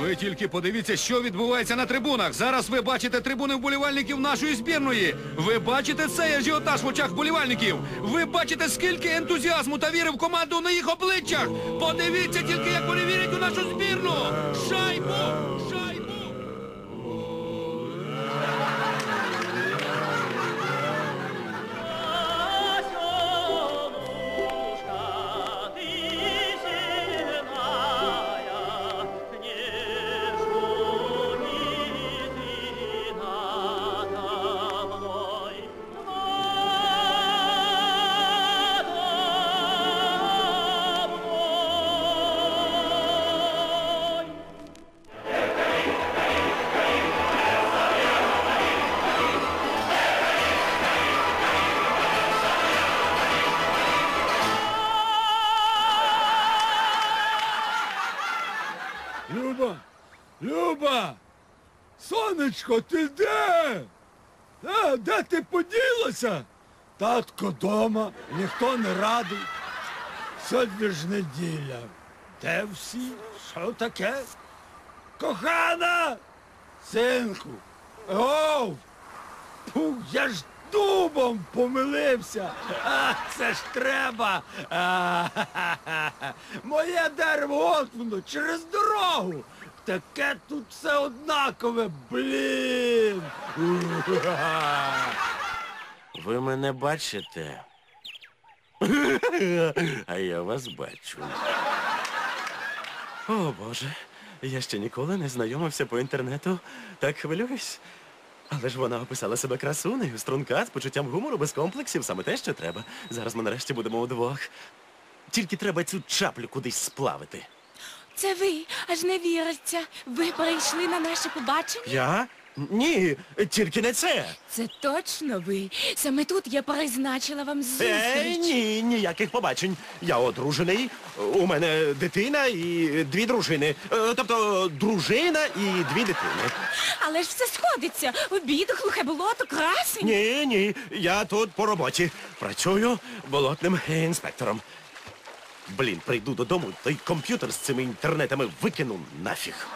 Ви тільки подивіться, що відбувається на трибунах. Зараз ви бачите трибуни вболівальників нашої збірної. Ви бачите цей ажіотаж в очах вболівальників. Ви бачите, скільки ентузіазму та віри в команду на їх обличчях. Подивіться тільки, як вони вірять у нашу збірну. Шайбу! Шайбу! Люба! Сонечко, ти де? А, де ти поділася? Татко дома, ніхто не радий. Сьогодні ж неділя. Де всі? Що таке? Кохана! Синку! Оу! Фу, я ж дубом помилився. А, це ж треба. А, ха-ха-ха. Моє дерево от воно через дорогу. Таке тут все однакове, блін. Ви мене бачите? А я вас бачу. О Боже, я ще ніколи не знайомився по інтернету. Так хвилююсь. Але ж вона описала себе красунею, струнка, з почуттям гумору, без комплексів, саме те, що треба. Зараз ми нарешті будемо удвох. Тільки треба цю чаплю кудись сплавити. Це ви, аж не віриться. Ви прийшли на наше побачення? Я? Ні, тільки не це. Це точно ви. Саме тут я призначила вам Е, зустріч. ні, ніяких побачень. Я одружений, у мене дитина і дві дружини. Е, Тобто дружина і дві дитини. Але ж все сходиться. Обід, глухе болото, красень. Ні, ні, я тут по роботі. Працюю болотним інспектором. Блін, прийду додому, той комп'ютер з цими інтернетами викину нафіг.